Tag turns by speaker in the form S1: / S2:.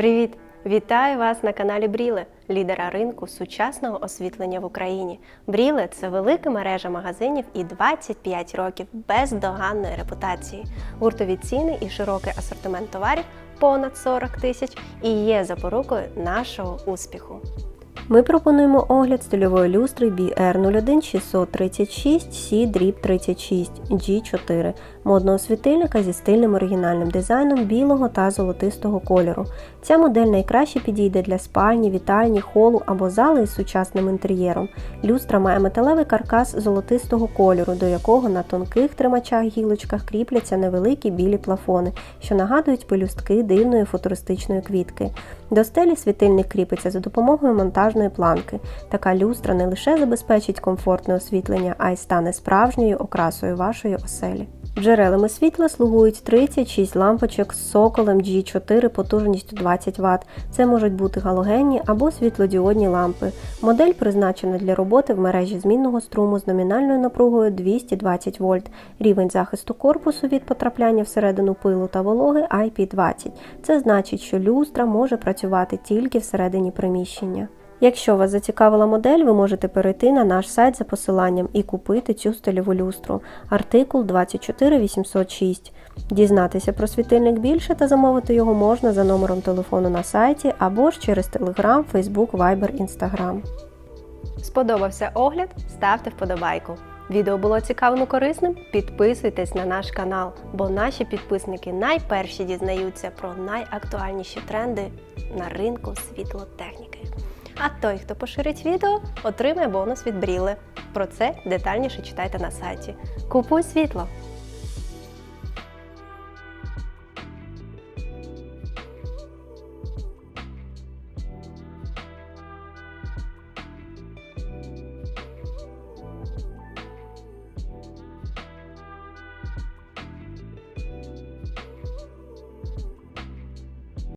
S1: Привіт! Вітаю вас на каналі Бріле, лідера ринку сучасного освітлення в Україні. Бріле це велика мережа магазинів і 25 років бездоганної репутації. Гуртові ціни і широкий асортимент товарів понад 40 тисяч і є запорукою нашого успіху. Ми пропонуємо огляд стильової люстри BR01 636 C дріб 36 G4 модного світильника зі стильним оригінальним дизайном білого та золотистого кольору. Ця модель найкраще підійде для спальні, вітальні, холу або зали із сучасним інтер'єром. Люстра має металевий каркас золотистого кольору, до якого на тонких тримачах гілочках кріпляться невеликі білі плафони, що нагадують пелюстки дивної футуристичної квітки. До стелі світильник кріпиться за допомогою монтажної планки. Така люстра не лише забезпечить комфортне освітлення, а й стане справжньою окрасою вашої оселі. Джерелами світла слугують 36 лампочок з соколем G4 потужністю 20 Вт. Це можуть бути галогенні або світлодіодні лампи. Модель призначена для роботи в мережі змінного струму з номінальною напругою 220 вольт. Рівень захисту корпусу від потрапляння всередину пилу та вологи IP20. Це значить, що люстра може працювати тільки всередині приміщення. Якщо вас зацікавила модель, ви можете перейти на наш сайт за посиланням і купити цю стильову люстру. Артикул 24806. Дізнатися про світильник більше та замовити його можна за номером телефону на сайті або ж через Telegram, Facebook, Viber, Instagram. Сподобався огляд? Ставте вподобайку. Відео було цікавим і корисним? Підписуйтесь на наш канал, бо наші підписники найперші дізнаються про найактуальніші тренди на ринку світлотехніки. А той, хто поширить відео, отримає бонус від Бріли. Про це детальніше читайте на сайті. Купуй світло!